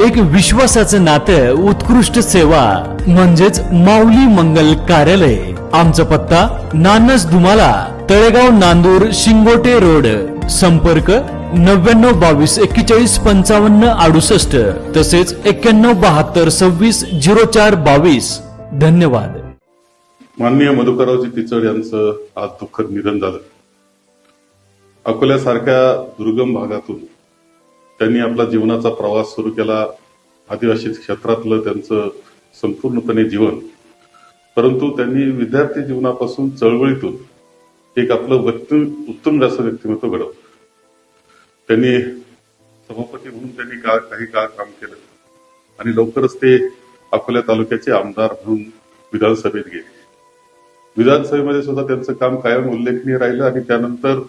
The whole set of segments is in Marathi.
एक विश्वासाचं नातं उत्कृष्ट सेवा म्हणजेच माऊली मंगल कार्यालय. आमचा पत्ता नानस दुमाला तळेगाव नांदूर शिंगोटे रोड. संपर्क नव्याण्णव बावीस एक्केचाळीस पंचावन्न अडुसष्ट. तसेच एक्क्याण्णव बहात्तर सव्वीस झिरो चार बावीस. धन्यवाद. माननीय मधुकररावजी पिचड यांचं आज दुःखद निधन झालं. अकोल्यासारख्या दुर्गम भागातून त्यांनी आपला जीवनाचा प्रवास सुरू केला. आदिवासी क्षेत्रातलं त्यांचं संपूर्णपणे जीवन. परंतु त्यांनी विद्यार्थी जीवनापासून चळवळीतून एक आपलं व्यक्ती उत्तम जास्त व्यक्तिमत्व घडवलं. त्यांनी सभापती म्हणून त्यांनी का काही काळ काम केलं. आणि लवकरच ते अकोल्या तालुक्याचे आमदार म्हणून विधानसभेत गेले. विधानसभेमध्ये सुद्धा त्यांचं काम कायम उल्लेखनीय राहिलं आणि त्यानंतर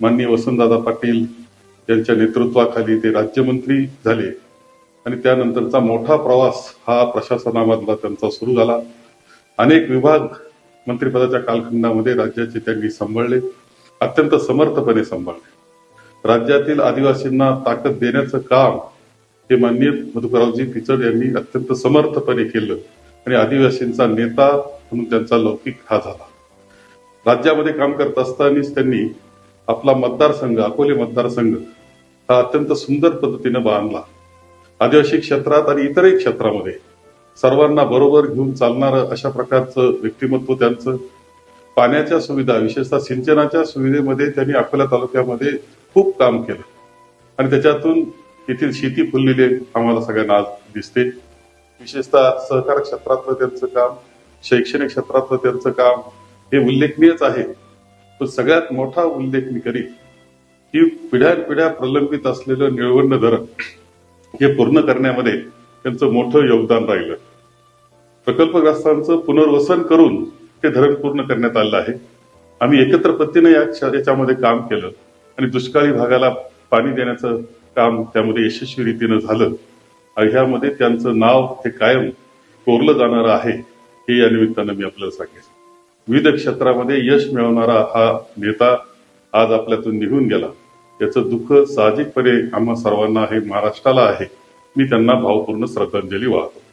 माननीय वसंतदादा पाटील यांच्या नेतृत्वाखाली ते राज्यमंत्री झाले. आणि त्यानंतरचा मोठा प्रवास हा प्रशासनामधला त्यांचा सुरू झाला. अनेक विभाग मंत्रिपदाच्या कालखंडामध्ये राज्याचे त्यांनी सांभाळले अत्यंत समर्थपणे सांभाळले. राज्यातील आदिवासींना ताकद देण्याचं काम हे माननीय मधुकरावजी पिचड यांनी अत्यंत समर्थपणे केलं आणि आदिवासींचा नेता म्हणून त्यांचा लौकिक हा झाला. राज्यामध्ये काम करत असतानाच त्यांनी आपला मतदारसंघ अकोले मतदारसंघ हा अत्यंत सुंदर पद्धतीने बांधला. आदिवासी क्षेत्रात आणि इतरही क्षेत्रामध्ये सर्वांना बरोबर घेऊन चालणारं अशा प्रकारचं व्यक्तिमत्व त्यांचं. पाण्याच्या सुविधा विशेषतः सिंचनाच्या सुविधेमध्ये त्यांनी अकोला तालुक्यामध्ये खूप काम केलं. आणि त्याच्यातून येथील शेती फुललेली आम्हाला सगळ्यांना आज दिसते. विशेषतः सहकार क्षेत्रातलं त्यांचं काम शैक्षणिक क्षेत्रातलं त्यांचं काम हे उल्लेखनीयच आहे. तर सगळ्यात मोठा उल्लेख मी करीत की पिढ्यानपिढ्या प्रलंबित असलेलं निळवण्ण धरण हे पूर्ण करण्यामध्ये त्यांचं मोठं योगदान राहिलं. प्रकल्पग्रस्तांचं पुनर्वसन करून ते धरण पूर्ण करण्यात आलं आहे. आम्ही एकत्र पद्धतीने या याच्यामध्ये काम केलं आणि दुष्काळी भागाला पाणी देण्याचं काम त्यामध्ये यशस्वी रीतीनं झालं. आणि ह्यामध्ये त्यांचं नाव हे कायम कोरलं जाणार आहे हे या निमित्तानं मी आपल्याला सांगेन. विविध क्षेत्रामध्ये यश मिळवणारा हा नेता आज आपल्यातून निघून गेला. याचं दुःख साहजिकपणे आम्हा सर्वांना आहे महाराष्ट्राला आहे. मी त्यांना भावपूर्ण श्रद्धांजली वाहतो.